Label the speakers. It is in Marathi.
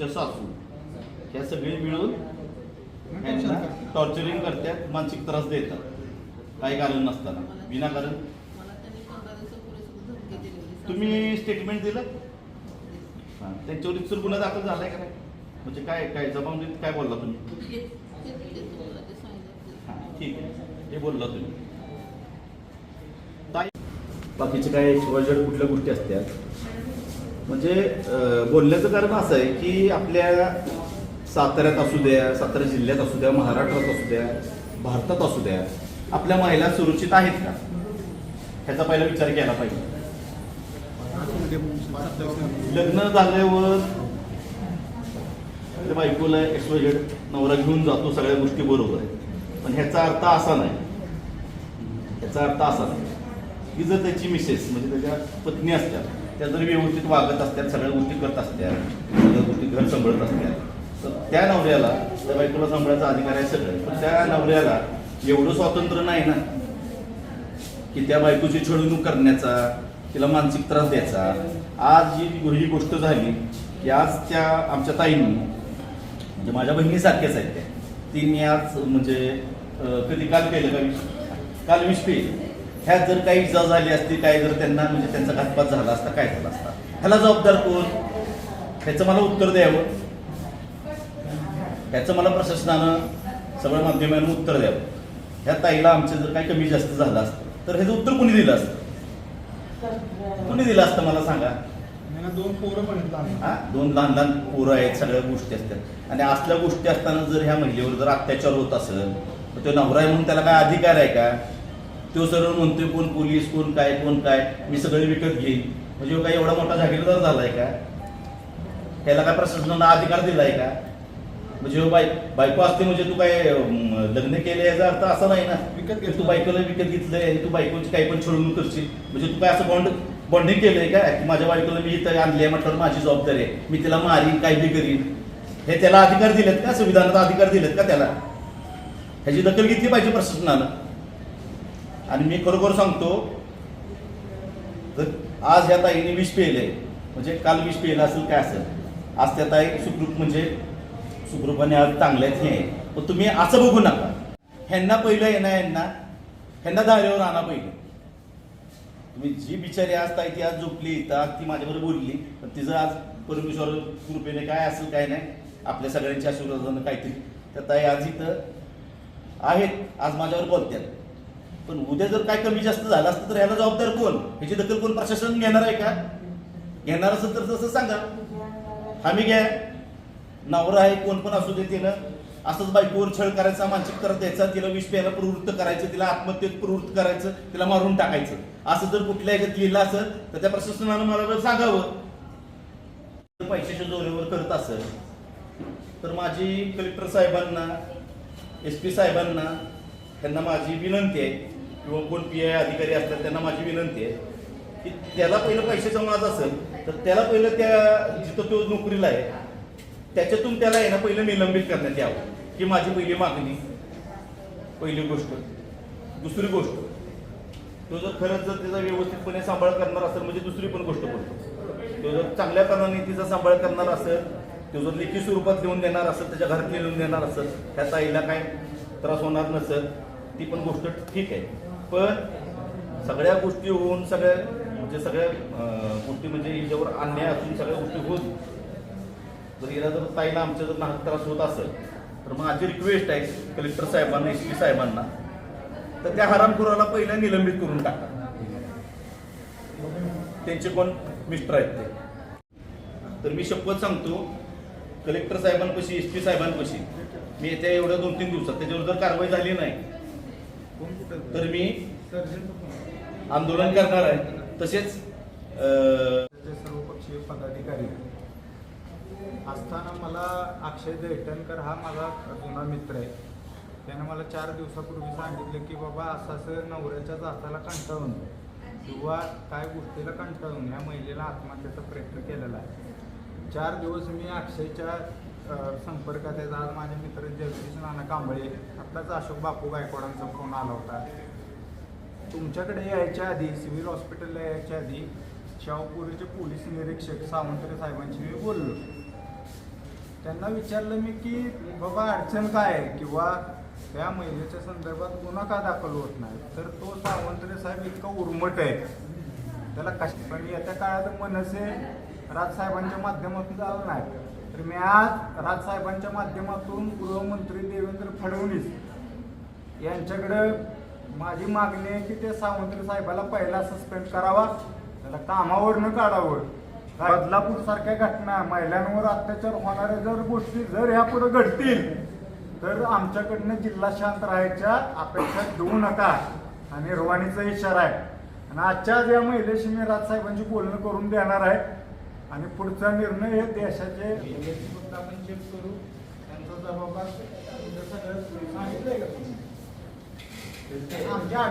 Speaker 1: तुमच्या सासू ह्या सगळे मिळून यांना टॉर्चरिंग करतात मानसिक त्रास देतात. काही कारण नसताना. विनाकारण तुम्ही स्टेटमेंट दिलं? त्यांच्यावर इतर गुन्हा दाखल झालाय का नाही? म्हणजे काय काय जबाबदारीत काय बोलला तुम्ही? ठीक आहे. हे बोलला तुम्ही. ताई बाकीचे काय शिवाजड कुठल्या गोष्टी असतात? म्हणजे बोलण्याचं कारण असं आहे की आपल्या साताऱ्यात असू द्या सातारा जिल्ह्यात असू द्या महाराष्ट्रात असू द्या भारतात असू द्या आपल्या महिला सुरक्षित आहेत का? ह्याचा पहिला विचार केला पाहिजे. लग्न झाल्यावर बायकोला एक्सवायझेड नवरा घेऊन जातो सगळ्या गोष्टी बरोबर आहे पण ह्याचा अर्थ असा नाही. ह्याचा अर्थ असा नाही. की जर त्याची मिसेस म्हणजे त्याच्या पत्नी असतात त्या जर व्यवस्थित वागत असतात सगळ्या गोष्टी करत असतात सगळ्या गोष्टी घर सांभाळत असतात तर त्या नवऱ्याला त्या बायकोला सांभाळायचा अधिकार आहे सगळं. पण त्या नवऱ्याला एवढं स्वातंत्र्य नाही ना की त्या बायकोची छळवणूक करण्याचा तिला मानसिक त्रास द्यायचा. आज जी ही गोष्ट झाली की आज त्या आमच्या ताईंनी म्हणजे माझ्या बहिणीसारख्याच आहेत त्या तिने आज म्हणजे कधी काल केलं का? काल विष पेल. ह्यात जर काही इजा झाली असती काय जर त्यांना म्हणजे त्यांचा घातपात झाला असता काय झाला असता? ह्याला जबाबदार कोण? ह्याचं मला उत्तर द्यावं. ह्याचं मला प्रशासनानं सगळ्या माध्यमांना उत्तर द्यावं. ह्या ताईला आमचं जर काही कमी जास्त झालं असतं तर ह्याचं उत्तर कोणी दिलं असतं? कोणी दिलं असतं मला सांगा?
Speaker 2: दोन पोरं पण.
Speaker 1: हा? दोन लहान लहान पोरं आहेत सगळ्या गोष्टी असतात. आणि असल्या गोष्टी असताना जर ह्या महिलेवर जर अत्याचार होत असेल तर तो नवरा आहे म्हणून त्याला काय अधिकार आहे का? तो सरळ म्हणतोय कोण पोलीस कोण काय कोण काय? मी सगळे विकत घेईन. म्हणजे ह्यो काय एवढा मोठा जागीरदार झालाय का? त्याला काय प्रशासनानं अधिकार दिलाय का? म्हणजे ह्यो बाय बायको असते म्हणजे तू काय लग्न केले याचा अर्थ असा नाही ना.
Speaker 2: विकत
Speaker 1: की
Speaker 2: घेतलं.
Speaker 1: तू बायकोला विकत घेतलंय आणि तू बायकोची काही पण छळवणूक करशील. म्हणजे तू काय असं बॉन्ड बॉन्डिंग केलंय का? की माझ्या बायकोला मी इथं आणली आहे म्हटलं माझी जबाबदारी आहे. मी तिला मारीन काय बी करीन. हे त्याला अधिकार दिलेत का? संविधानात अधिकार दिलेत का त्याला? ह्याची दखल घेतली पाहिजे प्रशासनानं. आणि मी खरोखर सांगतो तर आज ह्या ताईने विष पेले म्हणजे काल विष पेलं असेल काय असेल आज त्या ताई सुखरूप म्हणजे सुखरूपाने आज चांगल्याच हे. पण तुम्ही असं बघू नका. ह्यांना पहिलं येणार यांना ह्यांना धारेवर आणा पहिलं. तुम्ही जी बिचारी आज ताई ती आज झोपली तर आज ती माझ्याबरोबर बोलली पण तिचं आज परमेश्वर कृपेने काय असेल काय नाही आपल्या सगळ्यांच्या आशीर्वादानं काहीतरी त्या ताई आज इथं आहेत आज माझ्यावर बोलतात पण उद्या जर काय कमी जास्त झालं असतं तर ह्याला जबाबदार कोण? ह्याची दखल कोण प्रशासन घेणार आहे का? घेणार असेल तर तसं सांगा. हमी घ्या. नवरा आहे कोण पण असू दे तिनं असंच बायकोवर छळ करायचा मानसिक करत द्यायचा तिला विष प्यायला प्रवृत्त करायचं तिला आत्महत्येत प्रवृत्त करायचं तिला मारून टाकायचं. असं जर कुठल्या ह्याच्यात लिहिलं असेल तर त्या प्रशासनानं मला जर सांगावं. जर पैशाच्या जोरेवर करत असेल तर माझी कलेक्टर साहेबांना एस पी साहेबांना त्यांना माझी विनंती आहे. किंवा कोण पी आय अधिकारी असतात त्यांना माझी विनंती आहे की त्याला पहिलं पैशाचा जमाच असेल तर त्याला पहिलं त्या जिथं तो नोकरीला आहे त्याच्यातून त्याला आहे ना पहिलं निलंबित करण्यात यावं ही माझी पहिली मागणी. पहिली गोष्ट. दुसरी गोष्ट तो जर खरंच जर त्याचा व्यवस्थितपणे सांभाळ करणार असेल म्हणजे दुसरी पण गोष्ट बोलतो. तो जर चांगल्या कारणाने तिचा सांभाळ करणार असेल तो जर लेखी स्वरूपात लिहून देणार असेल त्याच्या घरात लिहून देणार असेल त्या ताईला काय त्रास होणार नसेल ती पण गोष्ट ठीक आहे. पण सगळ्या गोष्टी होऊन सगळ्या म्हणजे सगळ्या गोष्टी म्हणजे याच्यावर अन्याय असून सगळ्या गोष्टी होत. जर याला जर ताईला आमच्या जर नाहक त्रास होत असेल तर मग माझी रिक्वेस्ट आहे कलेक्टर साहेबांना एस पी साहेबांना. तर त्या हरामखोराला पहिला निलंबित करून टाका. त्यांचे कोण? मिस्टर आहेत ते. तर मी शपथ सांगतो कलेक्टर साहेबांपाशी एस पी साहेबांपाशी मी येत्या एवढ्या दोन तीन दिवसात त्याच्यावर जर कारवाई झाली नाही तर मी आंदोलन करणार आहे. तसेच
Speaker 2: सर्वपक्षीय पदाधिकारी असताना मला अक्षय दैठणकर हा माझा जुना मित्र आहे. त्यानं मला चार दिवसापूर्वी सांगितलं की बाबा असं असं नवऱ्याच्या जाताला कंटाळून किंवा काय गोष्टीला कंटाळून या महिलेला आत्महत्येचा प्रयत्न केलेला आहे. चार दिवस मी अक्षयच्या संपर्कात आहेत आज माझे मित्र जगदीश नाना कांबळे आत्ताच अशोक बापू गायकवाडांचा फोन आला होता. तुमच्याकडे यायच्या आधी सिव्हिल हॉस्पिटलला यायच्या आधी शाहूपुरीचे पोलीस निरीक्षक सावंतरे साहेबांशी मी बोललो. त्यांना विचारलं मी की बाबा अडचण काय आहे? किंवा त्या महिलेच्या संदर्भात गुन्हा का दाखल होत नाही? तर तो सावंतरे साहेब इतका उर्मट आहे. त्याला कश पण येत्या काळात मनसे राजसाहेबांच्या माध्यमातून झालं नाही. तर मी आज राजसाहेबांच्या माध्यमातून गृहमंत्री देवेंद्र फडणवीस यांच्याकडं माझी मागणी आहे की ते सावंतरे साहेबाला पहिला सस्पेंड करावा. त्याला कामावरनं काढावं. बदलापूर सारख्या घटना महिलांवर अत्याचार होणाऱ्या जर गोष्टी जर ह्या पुढे घडतील तर आमच्याकडनं जिल्हा शांत राहायच्या अपेक्षा देऊ नका. हा निर्वाणीचा इशारा आहे. आणि आजच्या आज या महिलेशी मी राजसाहेबांची बोलणं करून देणार आहे. आणि पुढचा निर्णय हे देशाचे सुद्धा आपण चेक करू. त्यांचा जबाबदार सगळं सांगितलंय का तुम्ही? आमच्या